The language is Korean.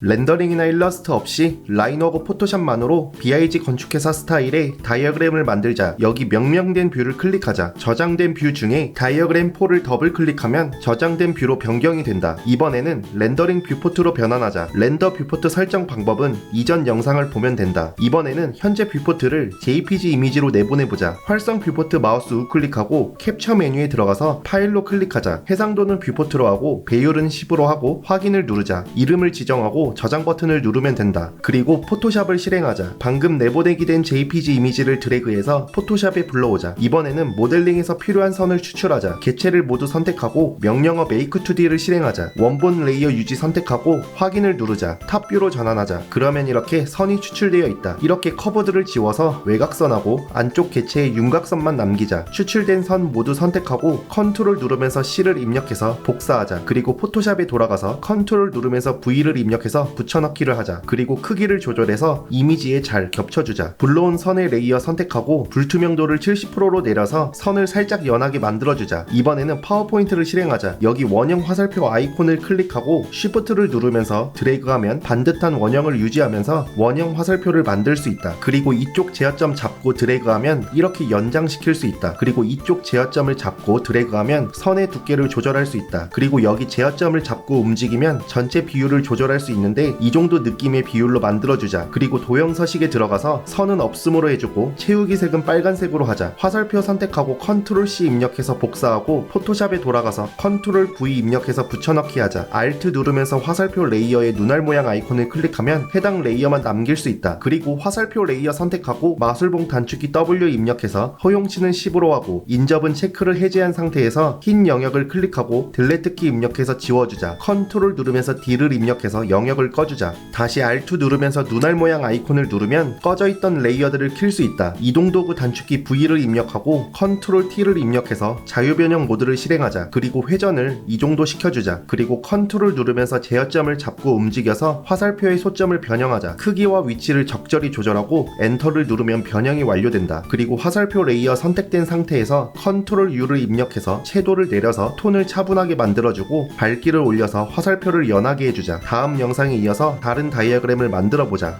렌더링이나 일러스트 없이 라이너고 포토샵만으로 BIG 건축회사 스타일의 다이어그램을 만들자. 여기 명명된 뷰를 클릭하자. 저장된 뷰 중에 다이어그램 4를 더블 클릭하면 저장된 뷰로 변경이 된다. 이번에는 렌더링 뷰포트로 변환하자. 렌더 뷰포트 설정 방법은 이전 영상을 보면 된다. 이번에는 현재 뷰포트를 JPG 이미지로 내보내보자. 활성 뷰포트 마우스 우클릭하고 캡처 메뉴에 들어가서 파일로 클릭하자. 해상도는 뷰포트로 하고 배율은 10으로 하고 확인을 누르자. 이름을 지정하고 저장 버튼을 누르면 된다. 그리고 포토샵을 실행하자. 방금 내보내기 된 JPG 이미지를 드래그해서 포토샵에 불러오자. 이번에는 모델링에서 필요한 선을 추출하자. 개체를 모두 선택하고 명령어 메이크 2D를 실행하자. 원본 레이어 유지 선택하고 확인을 누르자. 탑뷰로 전환하자. 그러면 이렇게 선이 추출되어 있다. 이렇게 커브들을 지워서 외곽선하고 안쪽 개체의 윤곽선만 남기자. 추출된 선 모두 선택하고 컨트롤 누르면서 C를 입력해서 복사하자. 그리고 포토샵에 돌아가서 컨트롤 누르면서 V를 입력해서 붙여넣기를 하자. 그리고 크기를 조절해서 이미지에 잘 겹쳐주자. 불러온 선의 레이어 선택하고 불투명도를 70%로 내려서 선을 살짝 연하게 만들어주자. 이번에는 파워포인트를 실행하자. 여기 원형 화살표 아이콘을 클릭하고 Shift를 누르면서 드래그하면 반듯한 원형을 유지하면서 원형 화살표를 만들 수 있다. 그리고 이쪽 제어점 잡고 드래그하면 이렇게 연장시킬 수 있다. 그리고 이쪽 제어점을 잡고 드래그하면 선의 두께를 조절할 수 있다. 그리고 여기 제어점을 잡고 움직이면 전체 비율을 조절할 수 있는 데 이 정도 느낌의 비율로 만들어주자. 그리고 도형 서식에 들어가서 선은 없음으로 해주고 채우기 색은 빨간색으로 하자. 화살표 선택하고 컨트롤 C 입력해서 복사하고 포토샵에 돌아가서 컨트롤 V 입력해서 붙여넣기 하자. Alt 누르면서 화살표 레이어의 눈알 모양 아이콘을 클릭하면 해당 레이어만 남길 수 있다. 그리고 화살표 레이어 선택하고 마술봉 단축키 W 입력해서 허용치는 10으로 하고 인접은 체크를 해제한 상태에서 흰 영역을 클릭하고 딜레트 키 입력해서 지워주자. 컨트롤 누르면서 D를 입력해서 영역 을 꺼주자. 다시 Alt 누르면서 눈알 모양 아이콘을 누르면 꺼져 있던 레이어들을 킬 수 있다. 이동 도구 단축키 V를 입력하고 컨트롤 T를 입력해서 자유 변형 모드를 실행하자. 그리고 회전을 이 정도 시켜주자. 그리고 컨트롤 누르면서 제어점을 잡고 움직여서 화살표의 소점을 변형하자. 크기와 위치를 적절히 조절하고 엔터를 누르면 변형이 완료된다. 그리고 화살표 레이어 선택된 상태에서 컨트롤 U를 입력해서 채도를 내려서 톤을 차분하게 만들어주고 밝기를 올려서 화살표를 연하게 해주자. 다음 영상에 이어서 다른 다이어그램을 만들어 보자.